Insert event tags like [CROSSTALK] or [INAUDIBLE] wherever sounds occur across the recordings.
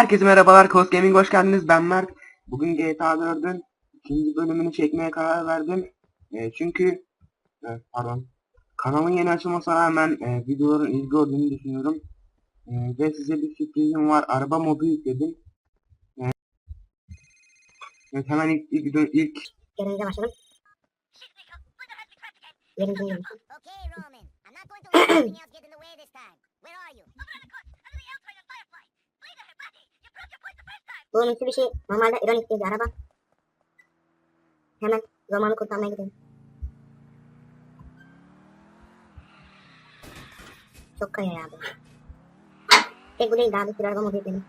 Herkese merhabalar, Kos Gaming hoş geldiniz. Ben Mert. Bugün GTA 4'ün ikinci bölümünü çekmeye karar verdim. E, çünkü e, pardon. Kanalın yeni açılmasına rağmen e, videoların ilgi gördüğünü düşünüyorum. E, ve size bir sürprizim var. Araba modu yükledim. E, evet hemen ilk ilk, video- ilk Görevimize. Okay, Roman. I'm not going to let anything else get in the way this time. Where are you? Bu unutlu bir şey. Normalde ironik değil araba. Hemen romanı kurtarmaya gidelim. Çok kaya ya bu. Tek bu değil daha bir sürü araba modu yükledim.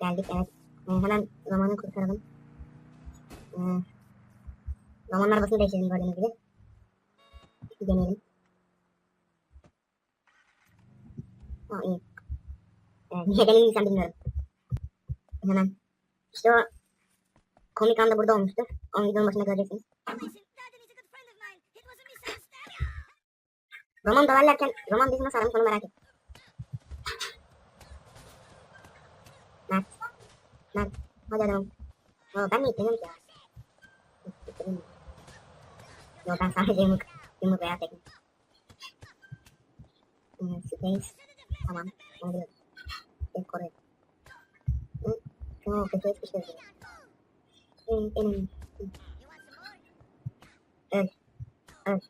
Geldik evet. Ee, hemen romanı kurtaralım. Ee, romanın arabasını değiştirelim gördüğünüz gibi. Deneyelim. O iyi. Ee, niye denildiysem bilmiyorum. Hemen. İşte o komik anda burada olmuştu. Onun videonun başında göreceksiniz. Roman döverlerken Roman bizi nasıl aramış onu merak ettim. Mert. Mert. Hadi adam. Oo, ben mi ittiriyorum ki ya? Yok ben sadece yumruk. Yumruk veya tekme. Hmm, space. Tamam. Onu biliyoruz. Bir koruyor. Çok kötü. Benim, benim. Some more? Öl. Öl.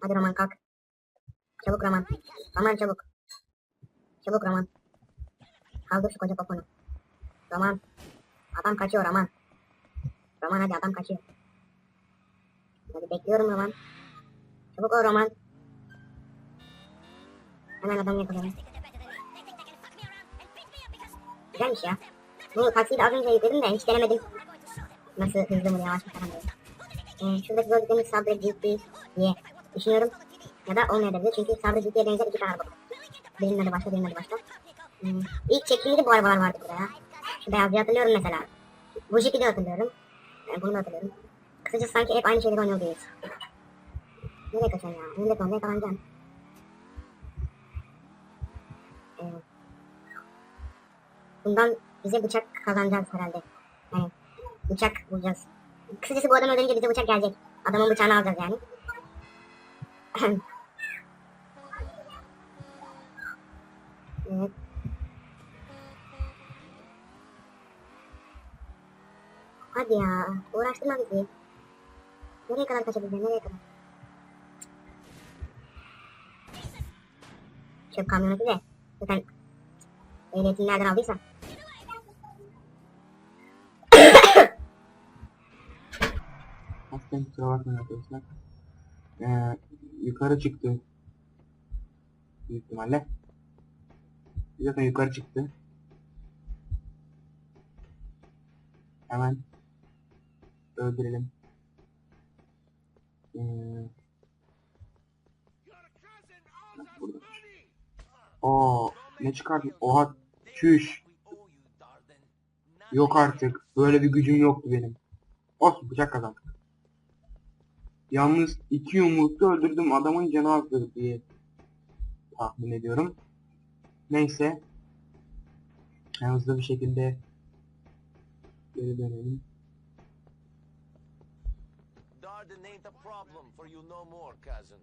Hadi Roman kalk. Çabuk Roman. Roman çabuk. Çabuk Roman. Kaldır şu koca poponu. Roman. Adam kaçıyor Roman. Roman hadi adam kaçıyor. Hadi bekliyorum Roman. Çabuk ol Roman. Hemen adam yakalayalım. Güzelmiş ya. Bu taksiyi de az önce yükledim de hiç denemedim. Nasıl hızlı mı yavaş mı falan böyle. Ee, şuradaki gördüklerimiz sabret GP diye düşünüyorum. Ya da olmayabilir çünkü sabret GP'ye benzer iki tane araba. Birinin adı başka birinin adı başka. Hmm. İlk çektiğimde bu arabalar vardı burada ya. Şu beyazlığı hatırlıyorum mesela. Bu jipi de hatırlıyorum. Ee, bunu da hatırlıyorum. Kısacası sanki hep aynı şeyleri oynuyor gibiyiz. Nereye kaçıyorsun ya? Önünde sonunda yakalanacağım. Ee, bundan bize bıçak kazanacağız herhalde. Yani bıçak bulacağız. Kısacası bu adam öldürünce bize bıçak gelecek. Adamın bıçağını alacağız yani. [CLEARS THROAT] evet. Hadi ya. Uğraştırma bizi. Nereye kadar kaçabileceğim? Nereye kadar? Çöp kamyoneti de. Zaten ehliyetini nereden aldıysa. Hafiften kusura bakmayın arkadaşlar. Ee, yukarı çıktı. Büyük ihtimalle. Zaten yukarı çıktı. Hemen öldürelim. Ee, burada. Ne çıkardın? Oha, çüş. Yok artık. Böyle bir gücüm yoktu benim. Olsun bıçak kazandık. Yalnız iki yumrukta öldürdüm adamın canı azdır diye tahmin ediyorum. Neyse. En hızlı bir şekilde geri dönelim. Darden ain't a problem for you no more, cousin.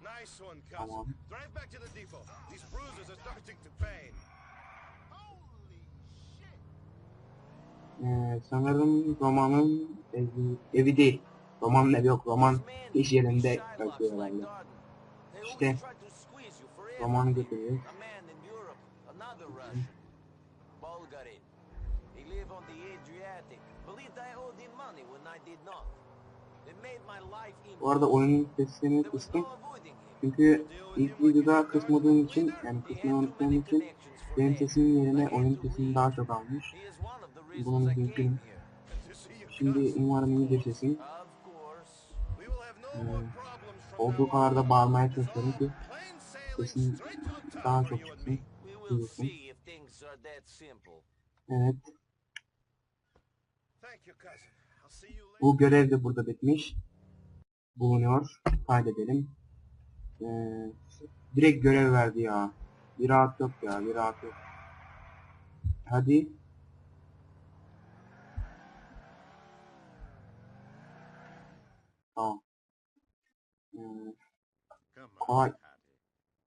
Nice one, cousin. Tamam. Drive back to the depot. These bruises are starting to pain. Ee, sanırım romanın evi, evi değil. Romanın evi yok. Roman iş yerinde bakıyor herhalde. İşte romanı götürüyor. Bu arada oyunun was kıstım. Çünkü ilk videoda kısmadığım için yani kısmayı unuttuğum için benim sesimin yerine oyun sesini daha çok almış. Bunun reasons I mümkün. came here. To see you, Şimdi umarım iyidir sesim. From olduğu kadar da bağırmaya çalışıyorum ki sesim daha çok çıksın. Evet. Bu görev de burada bitmiş. Bulunuyor. Kaydedelim. Ee, direkt görev verdi ya. Bir rahat yok ya, bir rahat yok. Hadi. Tamam. Come on, Hattie.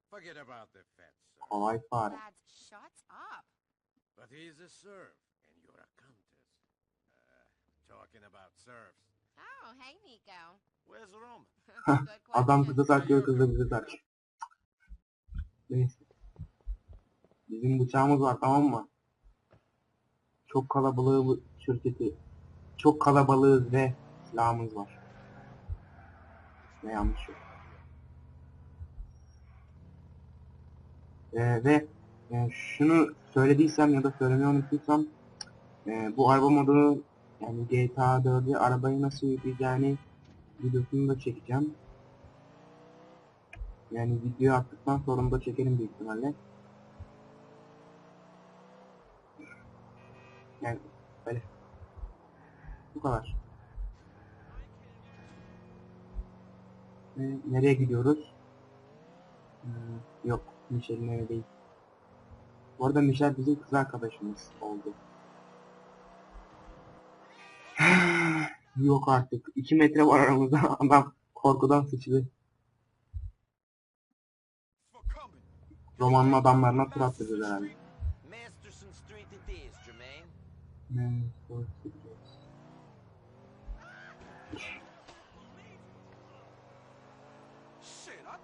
Forget about the fat son. kolay fare. Dad, shut up. But he's a serf, and you're a countess. Uh, talking about serfs. Oh, hey, Nico. Where's Roman? [LAUGHS] Good Adam kızı takıyor, kız da bizi takıyor. Neyse. Bizim bıçağımız var tamam mı? Çok kalabalığı bu şirketi. Çok kalabalığız ve silahımız var. Ne yanlış yok. Ee, ve e, şunu söylediysem ya da söylemeyi unuttuysam e, bu araba modu yani GTA 4'e arabayı nasıl yükleyeceğini videosunu da çekeceğim. Yani video attıktan sonra da çekerim büyük ihtimalle. Yani böyle. Bu kadar. Ee, nereye gidiyoruz? Hmm, yok, Michel'in evi değil. Bu arada Michel bizim kız arkadaşımız oldu. [SIGHS] yok artık. 2 metre var aramızda. [LAUGHS] Adam korkudan sıçtı. Romanın adamlarına tur attırdı herhalde. Masterson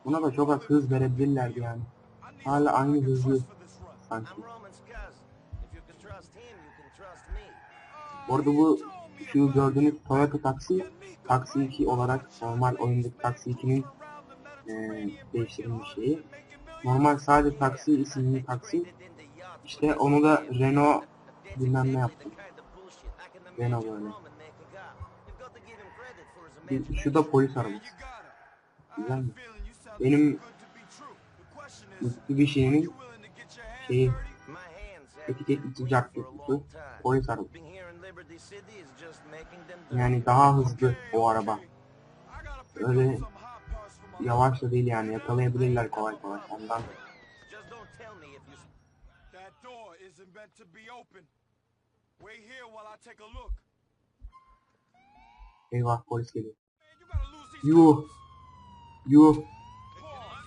Buna da çok az hız verebilirlerdi yani. Hala aynı hızlı sanki. Bu arada bu şu gördüğünüz Toyota taksi taksi 2 olarak normal oyundaki taksi 2'nin eee değiştirilmiş şeyi. Normal sadece taksi isimli taksi. İşte onu da Renault bilmem ne yaptı. Renault böyle. Şu da polis arabası. Güzel mi? Benim bir şeyinin şeyi etiketli sıcak kutusu polis arabası. Yani daha hızlı o araba. Öyle yavaş da değil yani yakalayabilirler kolay kolay ondan. Eyvah polis geliyor. Yuh. Yuh.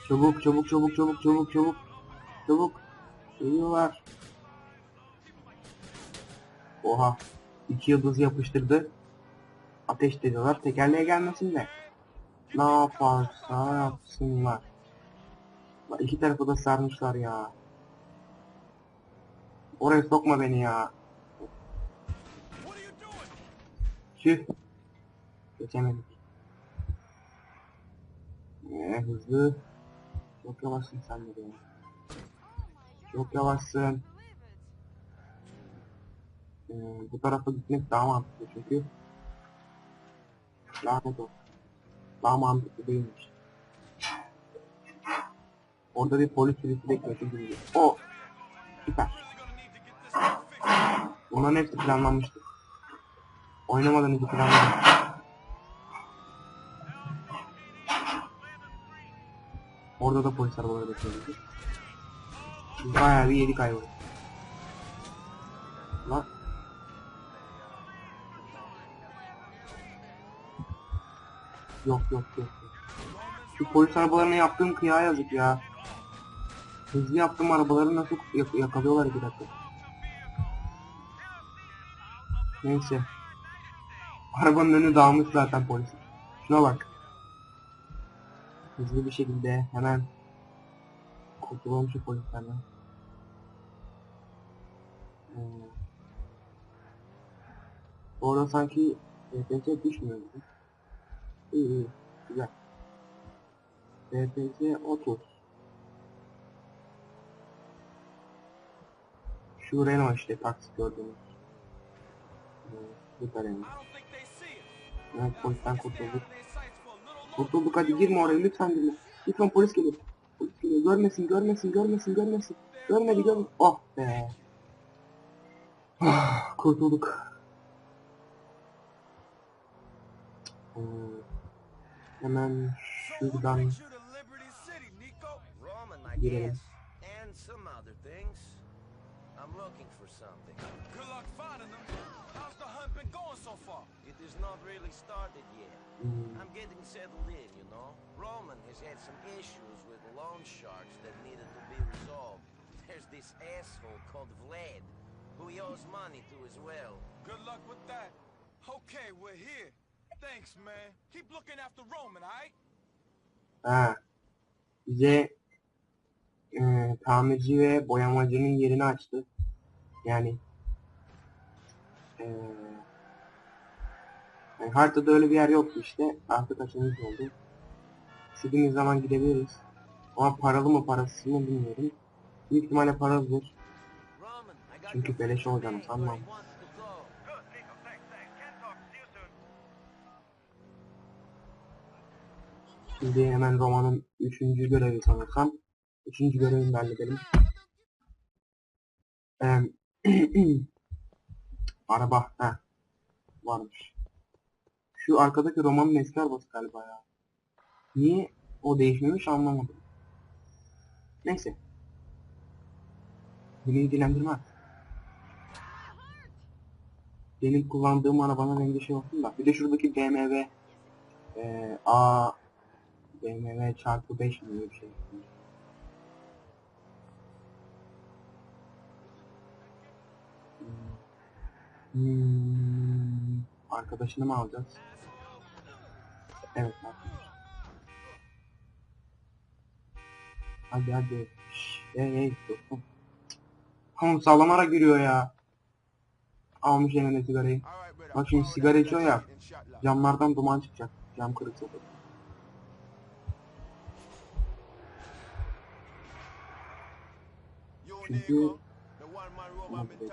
Çabuk çabuk çabuk çabuk çabuk çabuk. Çabuk. Geliyorlar. Oha. İki yıldız yapıştırdı. Ateş ediyorlar. Tekerleğe gelmesin de. Ne yaparsa yapsınlar. Bak iki tarafı da sarmışlar ya. Oraya sokma beni ya. Tüh. Geçemedik. Ee, hızlı. Çok yavaşsın sen de ya. Çok yavaşsın. Ee, bu tarafa gitmek daha mantıklı çünkü. Lanet olsun. Daha mantıklı değilmiş. Orada bir polis sürüsü bekliyordu gibi. O. Süper. Bunların hepsi planlanmıştı. Oynamadan önce planlanmıştı. Orada da polis arabaları bekliyordu. Biz bayağı bir yedik ayvayı. Lan. Yok yok. yok. Şu polis arabalarına yaptığım kıya yazık ya. Hızlı yaptığım arabaları nasıl yak- yakalıyorlar iki dakika. Neyse. Arabanın önü dağılmış zaten polis. Şuna bak. Hızlı bir şekilde hemen kurtulalım şu polislerden. Ee, orada sanki DPS düşmüyor gibi. İyi iyi. Güzel. DPS 30. Şu Renault işte taksi gördüğünüz. Ee, bu da Renault. Evet polisten kurtulduk. Kurtulduk hadi girme oraya lütfen girme. Lütfen polis geliyor. Polis geliyor. Görmesin görmesin görmesin görmesin. Görmedi görmedi. Oh be. Ah, Kurtulduk. Hmm. Hemen şuradan girelim. I'm looking for something. Good luck finding them. How's the hunt been going so far? It is not really started yet. Hmm, I'm getting settled in, you know. Roman has had some issues with loan sharks that needed to be resolved. [LAUGHS] There's this asshole called Vlad, who he owes money to as well. Good luck with that. Okay, we're here. Thanks, man. Keep looking after Roman, alright? Ha. Bize e, tamirci ve boyamacının yerini açtı. Yani e, yani haritada öyle bir yer yoktu işte. Artık açılmış oldu. İstediğimiz zaman gidebiliriz. Ama paralı mı parasız mı bilmiyorum. Büyük ihtimalle paralıdır. Çünkü beleş olacağını sanmam. Şimdi hemen romanın üçüncü görevi sanırsam. Üçüncü görevini de halledelim. [CLEARS THROAT] Araba. ha Varmış. Şu arkadaki romanın eski arabası galiba ya. Niye o değişmemiş anlamadım. Neyse. Beni ilgilendirmez. Benim kullandığım arabanın rengi şey olsun da. Bir de şuradaki BMW eee A BMW çarpı 5 mi bir şey. Hmm, arkadaşını mı alacağız? Evet arkadaş. Hadi hadi. Şşş, hey hey dostum. Tamam sallamarak giriyor ya. Almış eline sigarayı. Bak şimdi sigara içiyor ya. Camlardan duman çıkacak. Cam kırık sokak. Çünkü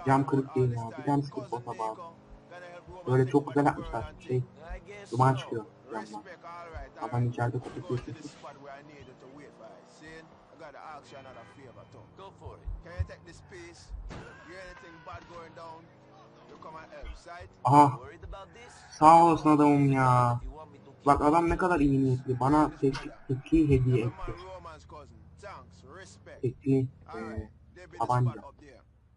cam kırık değil ya. Bir tane sıkıp bota bağlı. Böyle çok güzel yapmışlar. Şey, duman çıkıyor camdan. Adam içeride kokuyor. Go for it. Can you take this piece? Hear anything bad going down? You come and help, sight? Aha Worried about this? sağ olasın adamım ya. Bak adam ne kadar iyi niyetli. Bana tek, hediye etti. Tekli e, tabanca.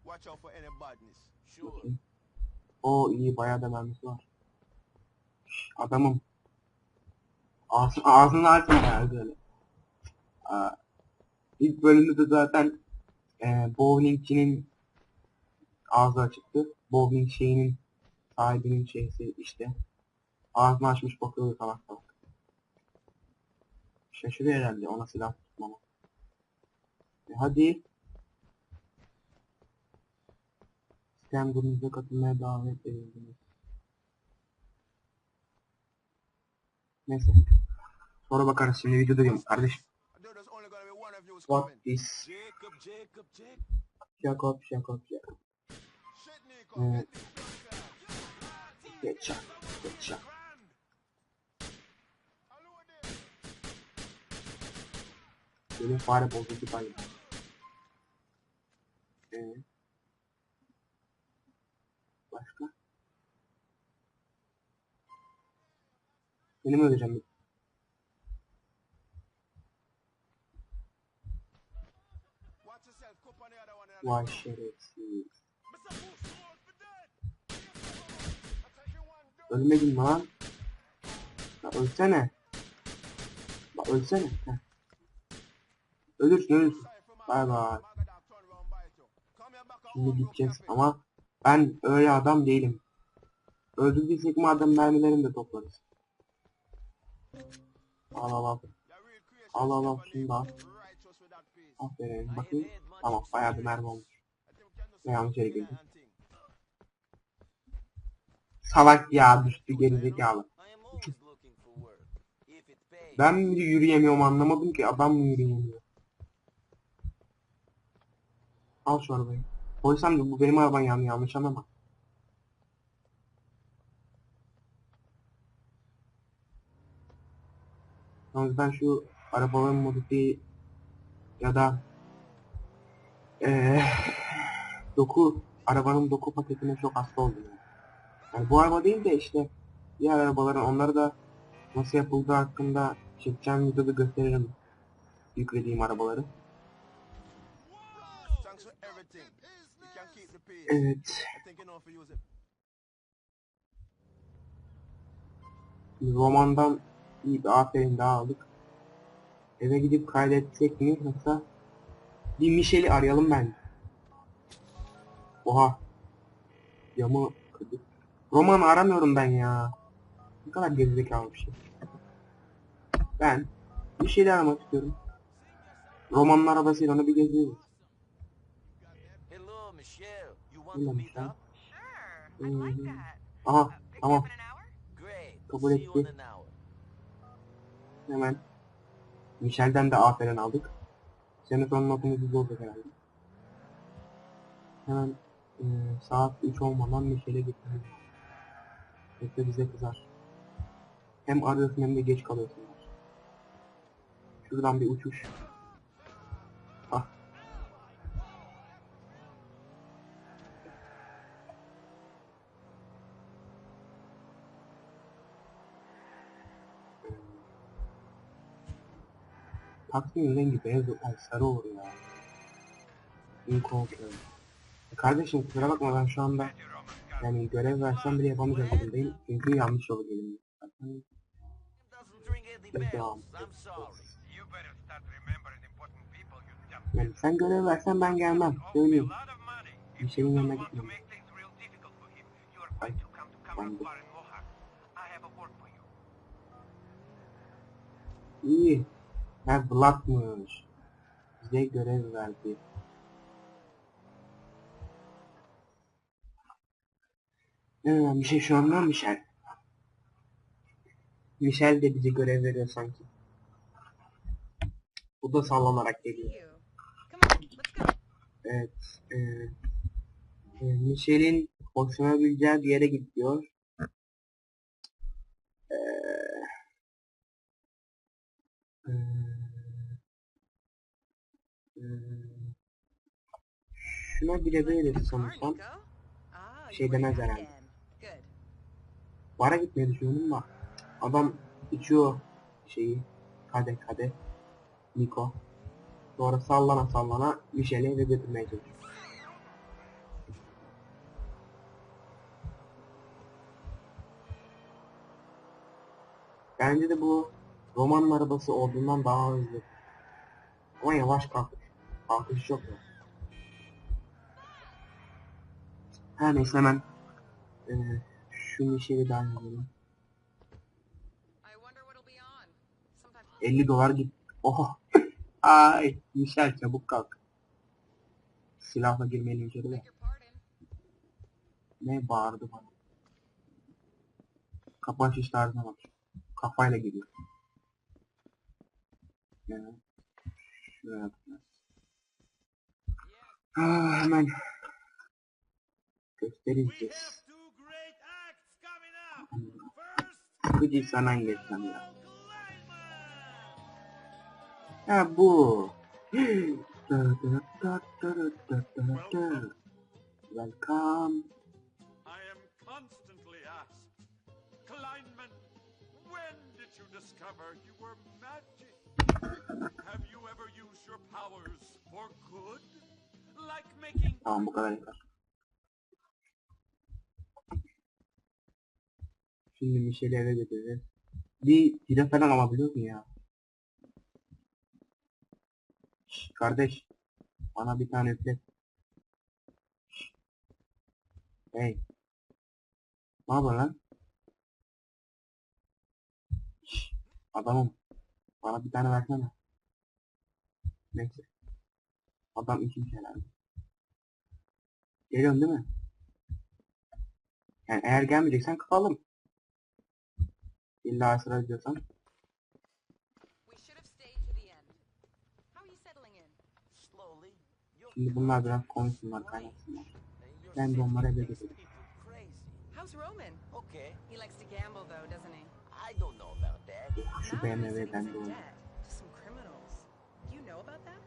Watch out for any badness. Sure. O iyi bayağı da mermisi var. Adamım. Ağzını, ağzını açma ya böyle. Aa, ilk bölümde de zaten e, bowlingçinin ağzı açıktı. Bowling şeyinin sahibinin şeysi işte. Ağzını açmış bakıyor salak salak. Şaşırıyor herhalde ona silah tutmama. E hadi. Sistem grubumuza katılmaya davet edildiniz. Neyse. Sonra bakarız şimdi videoda diyorum kardeşim. What is Jacob, Jacob, Jacob. Evet. Hello there. Benim fare bozuldu galiba. Ee, başka? Benim öleceğim. Watch yourself, cup on the other one. and the Vay other one. şerefsiz. Mr. Bush, hold for dead. I take you one down. Ölmedin lan? Ya ölsene. Bak ölsene. Heh. Ölürsün ölürsün. Bay bay. Şimdi gideceğiz ama ben öyle adam değilim. Öldürdüysek madem mermilerini de toplarız. Al al al. Al al al şunu da. Aferin bakayım. Tamam bayağı bir mermi olmuş. Ne yanlış yere girdim. Salak ya düştü gerizekalı. Ben mi yürüyemiyorum anlamadım ki adam mı yürüyemiyor. Al şu arabayı. Polis amca bu benim arabam yani yanlış anlama. Yalnız ben şu arabaların modifiye ya da eee doku arabanın doku paketine çok hasta oldum yani. bu araba değil de işte diğer arabaların onları da nasıl yapıldığı hakkında çekeceğim videoda gösteririm yüklediğim arabaları. Evet. Romandan iyi bir aferin daha aldık. Eve gidip kaydetsek mi yoksa bir Michel'i arayalım ben. Oha. Camı kırdık. Roman'ı aramıyorum ben ya. Ne kadar gerizekalı bir şey. Ben Michel'i aramak istiyorum. Roman'ın arabasıyla onu bir geziyoruz. Hello, Michelle. You want Hello, to meet Michelle. up? Sure, I'd like that. Aha tamam up in an hour? Great. Kabul etti. Hemen. Michel'den de aferin aldık. Senin son notumuz biz olacak herhalde. Hemen e, saat 3 olmadan Michel'e lazım. Yoksa bize kızar. Hem arıyorsun hem de geç kalıyorsun. Şuradan bir uçuş. Taksinin rengi beyaz ay sarı olur ya. Köy. E Kardeşim kusura bakma ben şu anda yani görev versem bile yapamayacak durumdayım. Çünkü yanlış yolu dump. Yani sen görev versen ben gelmem. Söyleyeyim. Bir şeyin yanına gitmem. Ben de. İyi. Ha Vlad'mış. Bize görev verdi. Ne önemli bir şey şu anda Michel. Michel de bize görev veriyor sanki. Bu da sallanarak geliyor. Evet. E, e, Michel'in hoşlanabileceği bir yere gidiyor. E, e, şuna bile böyle sanırsam. Ah, şey demez herhalde. bara gitmeyi düşünüyorum da adam içiyor şeyi kade kade Niko sonra sallana sallana Michel'i eve götürmeye çalışıyor. Bence de bu romanın arabası olduğundan daha hızlı. Ama yavaş kalkış. Kalkış çok mu? Her neyse hemen eee şu Michel'i daha yazalım. I wonder what'll be on. Sometimes 50 dolar git. Oha. [LAUGHS] Ay Michel çabuk kalk. Silahla girmeyelim içeri de. Ne bağırdı bana. Kapanış işlerine bak. Kafayla giriyor. Yani. Şuraya. Ah, hemen. Göstereceğiz. two great acts coming up. First, Sıkıcı sana geçeceğim ya. Ha bu. Da da da da da da da da. Welcome. I am constantly asked, Kleinman, when did you discover you were magic? Have you ever used your powers for good? Tamam bu kadar yeter. Şimdi Michel'i eve götüreceğiz. Bir bira falan alabiliyor mu ya? Şş, kardeş. Bana bir tane üflet. Hey. Ne yapıyorsun lan? Şş, Adamım. Bana bir tane versene. Neyse. Adam içmiş herhalde. Geliyorsun değil mi? Yani eğer gelmeyeceksen kapalım. İlla ısrar ediyorsan. Şimdi bunlar biraz konuşsunlar, kaynaşsınlar. Ben de onlara eve crazy. How's Roman? Okay. He likes to gamble though, doesn't he? I don't know about that. Şu some criminals. Do you know about. That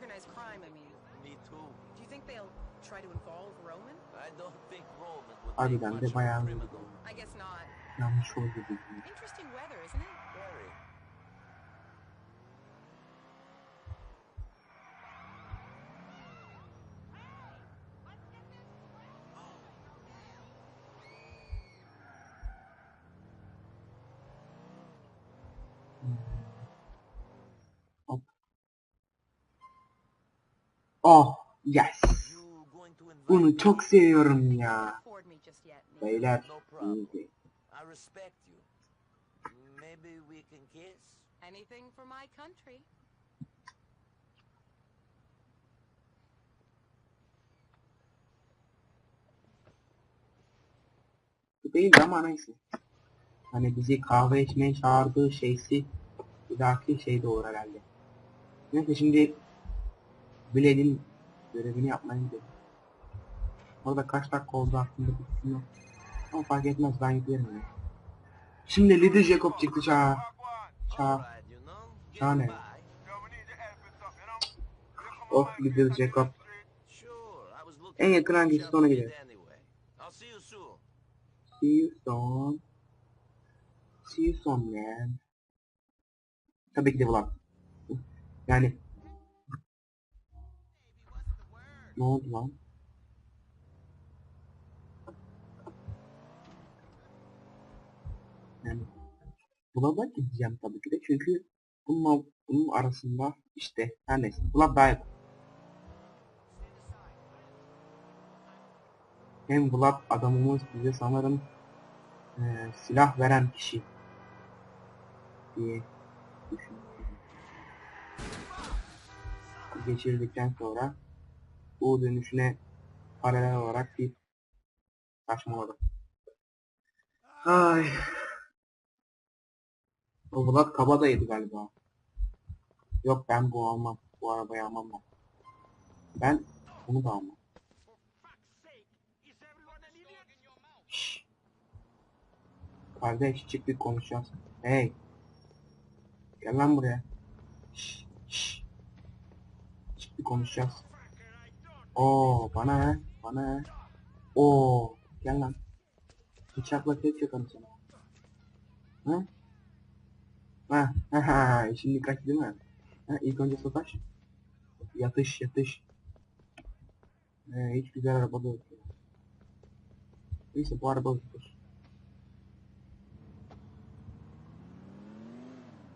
Organized crime, I mean. Me too. Do you think they'll try to involve Roman? I don't think Roman would Harbiden make de much of a bayağı criminal. I guess not. yanlış oldu dedim. Interesting Oh yes. Bunu çok seviyorum ya. Beyler. No problem. iyi. I respect you. Maybe we can kiss? Anything for my country. Değil ama neyse. Hani bizi kahve içmeye çağırdığı şeysi bir dahaki şey olur herhalde. Neyse şimdi Blade'in görevini yapmaya gidelim. Orada kaç dakika oldu aklımda bir fikrim yok. Ama fark etmez ben giderim ya. Şimdi Little Jacob çıktı. Çağ. Know. Çağ ne? Of Jacob. I was looking En yakın hangisi yourself ona a bit gidelim. See you soon. See you soon. Man. Tabii ki de Vlad. Yani. Ne oldu lan? Yani. Vlad'a gideceğim tabii ki de çünkü bununla bunun arasında işte her neyse. Vlad daha. Hem Vlad adamımız bize sanırım eee, silah veren kişi diye düşünüyorum. Geçirdikten sonra bu dönüşüne paralel olarak bir saçmaladı. Ay. O Vlad kabadayıydı galiba. Yok ben bu almam. Bu arabayı almam ben. Ben bunu da almam. Şşş. Kardeş çık bir konuşacağız. Hey. Gel lan buraya. Şşş. Şşş. Çık bir konuşacağız. Oo bana ne? Bana ne? Oo gel lan. Bıçakla tek yakarım sana. Ha? Ha ha ha şimdi kaç değil mi? Ha ilk önce sataş. Yatış yatış. Ee, hiç güzel araba da yok. Neyse bu araba ucuz.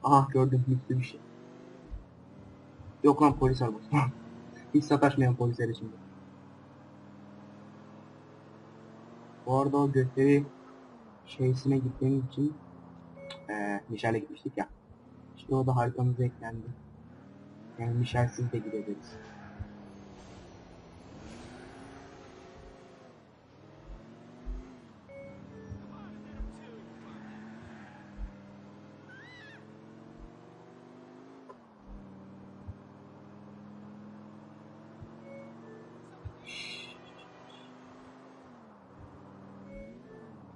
Aha gördüm yüklü bir şey. Yok lan polis arabası. [LAUGHS] Hiç sataşmayan polisler şimdi. Bu arada o gösteri şeysine gittiğimiz için eee Michel'e gitmiştik ya. İşte o da haritamıza eklendi. Yani Michel'siz de gidebiliriz.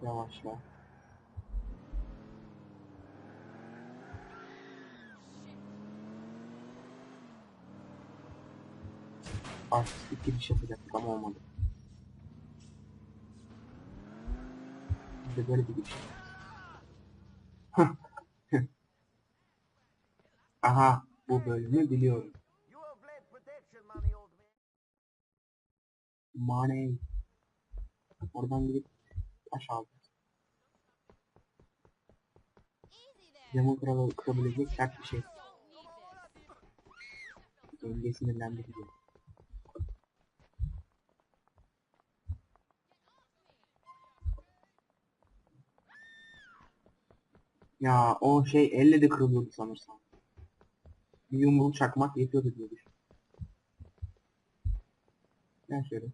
Yavaşla. Artistik giriş yapacaktık ama olmadı. De böyle bir giriş. [LAUGHS] Aha bu bölümü biliyorum. Money. Oradan gidip taş Camı kıra- kırabilecek sert bir şey. Denge sinirlendirici. Ya o şey elle de kırılıyordu sanırsam. Bir yumruk çakmak yetiyordu diye düşün. Gel şöyle.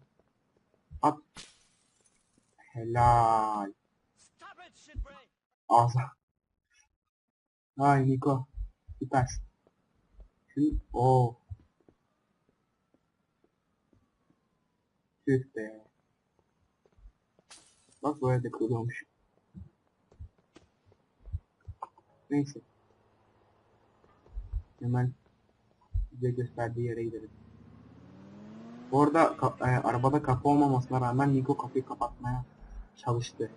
At. Helal. Ağza. Ay Niko. Süpersin. Şimdi o. Tüh be. Bak böyle de kırılıyormuş. Neyse. Hemen size gösterdiği yere gidelim. Bu arada ka- e, arabada kapı olmamasına rağmen Niko kapıyı kapatmaya çalıştı.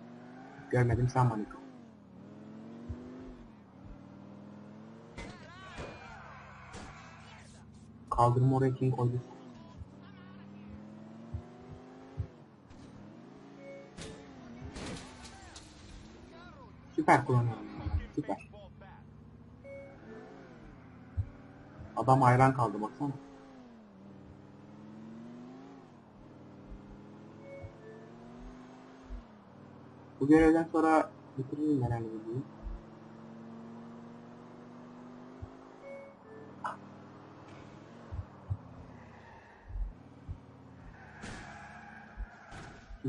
Görmedim sanma Niko. Kaldırma oraya kim koydu? Süper kullanıyorum. Süper. Adam hayran kaldı baksana. Bu görevden sonra bitirirler herhalde.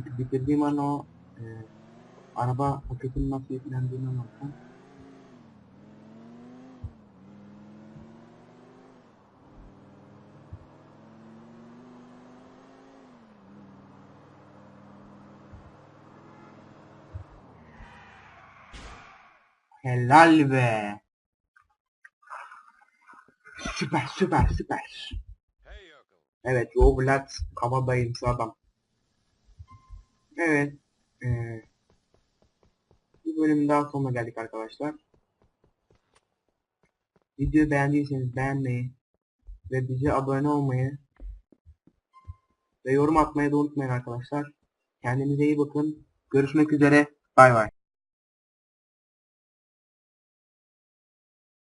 Bitirdiğim an o e, araba paketin nasıl yüklendiğini anlatsam. Helal be. Süper süper süper. Evet Roblat kabadayımsı adam. Evet. Ee, bir bölüm daha sonuna geldik arkadaşlar. Videoyu beğendiyseniz beğenmeyi ve bize abone olmayı ve yorum atmayı da unutmayın arkadaşlar. Kendinize iyi bakın. Görüşmek üzere. Bay bay.